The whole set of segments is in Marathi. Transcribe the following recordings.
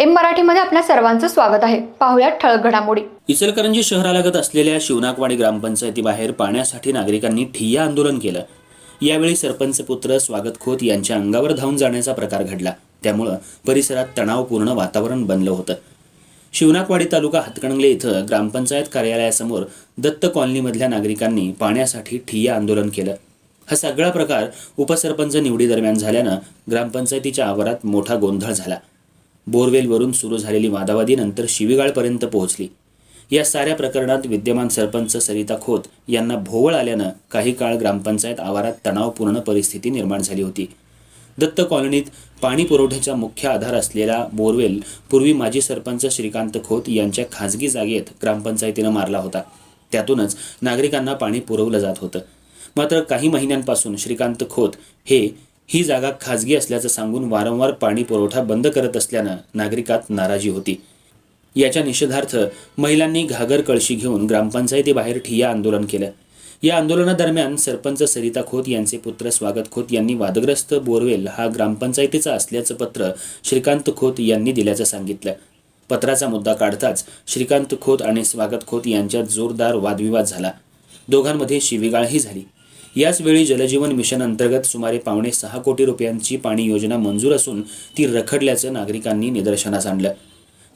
एम मराठीमध्ये आपल्या सर्वांचं स्वागत आहे. पाहुयात ठळक घडामोडी. इचलकरंजी शहरालगत असलेल्या शिवनाकवाडी ग्रामपंचायतीबाहेर पाण्यासाठी नागरिकांनी ठिय्या आंदोलन केलं. यावेळी सरपंच पुत्र स्वागत खोत यांच्या अंगावर धावून जाण्याचा प्रकार घडला. त्यामुळं परिसरात तणावपूर्ण वातावरण बनलं होतं. शिवनाकवाडी तालुका हातकणंगले इथं ग्रामपंचायत कार्यालयासमोर दत्त कॉलनीमधल्या नागरिकांनी पाण्यासाठी ठिय्या आंदोलन केलं. हा सगळा प्रकार उपसरपंच निवडीदरम्यान झाल्यानं ग्रामपंचायतीच्या आवारात मोठा गोंधळ झाला. बोरवेलवरून सुरू झालेली वादावादी नंतर शिवीगाळपर्यंत पोहोचली. या साऱ्या प्रकरणात विद्यमान सरपंच सरिता खोत यांना भोवळ आल्यानं काही काळ ग्रामपंचायत आवारात तणावपूर्ण परिस्थिती निर्माण झाली होती. दत्त कॉलनीत पाणी पुरवठ्याचा मुख्य आधार असलेला बोरवेल पूर्वी माजी सरपंच श्रीकांत खोत यांच्या खाजगी जागेत ग्रामपंचायतीनं मारला होता. त्यातूनच नागरिकांना पाणी पुरवलं जात होतं. मात्र काही महिन्यांपासून श्रीकांत खोत हे ही जागा खाजगी असल्याचं सांगून वारंवार पाणी पुरवठा बंद करत असल्यानं नागरिकात नाराजी होती. याच्या निषेधार्थ महिलांनी घागर कळशी घेऊन ग्रामपंचायतीबाहेर ठिय्या आंदोलन केलं. या आंदोलनादरम्यान सरपंच सरिता खोत यांचे पुत्र स्वागत खोत यांनी वादग्रस्त बोरवेल हा ग्रामपंचायतीचा असल्याचं पत्र श्रीकांत खोत यांनी दिल्याचं सांगितलं. पत्राचा मुद्दा काढताच श्रीकांत खोत आणि स्वागत खोत यांच्यात जोरदार वादविवाद झाला. दोघांमध्ये शिवीगाळही झाली. याचवेळी जलजीवन मिशन अंतर्गत सुमारे पावणे सहा कोटी रुपयांची पाणी योजना मंजूर असून ती रखडल्याचं नागरिकांनी निदर्शनास आणलं.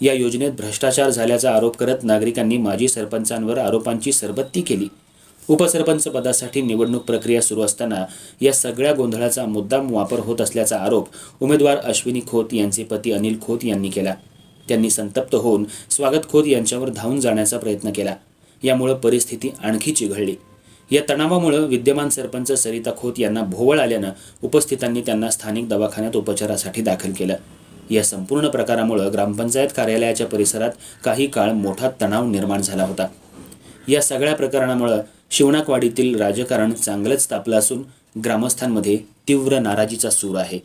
या योजनेत भ्रष्टाचार झाल्याचा आरोप करत नागरिकांनी माजी सरपंचांवर आरोपांची सरबत्ती केली. उपसरपंच पदासाठी निवडणूक प्रक्रिया सुरू असताना या सगळ्या गोंधळाचा मुद्दाम वापर होत असल्याचा आरोप उमेदवार अश्विनी खोत यांचे पती अनिल खोत यांनी केला. त्यांनी संतप्त होऊन स्वागत खोत यांच्यावर धावून जाण्याचा प्रयत्न केला. यामुळे परिस्थिती आणखी चिघळली. या तणावामुळं विद्यमान सरपंच सरिता खोत यांना भोवळ आल्यानं उपस्थितांनी त्यांना स्थानिक दवाखान्यात उपचारासाठी दाखल केलं. या संपूर्ण प्रकारामुळं ग्रामपंचायत कार्यालयाच्या परिसरात काही काळ मोठा तणाव निर्माण झाला होता. या सगळ्या प्रकरणामुळं शिवणाकवाडीतील राजकारण चांगलंच तापलं असून ग्रामस्थांमध्ये तीव्र नाराजीचा सूर आहे.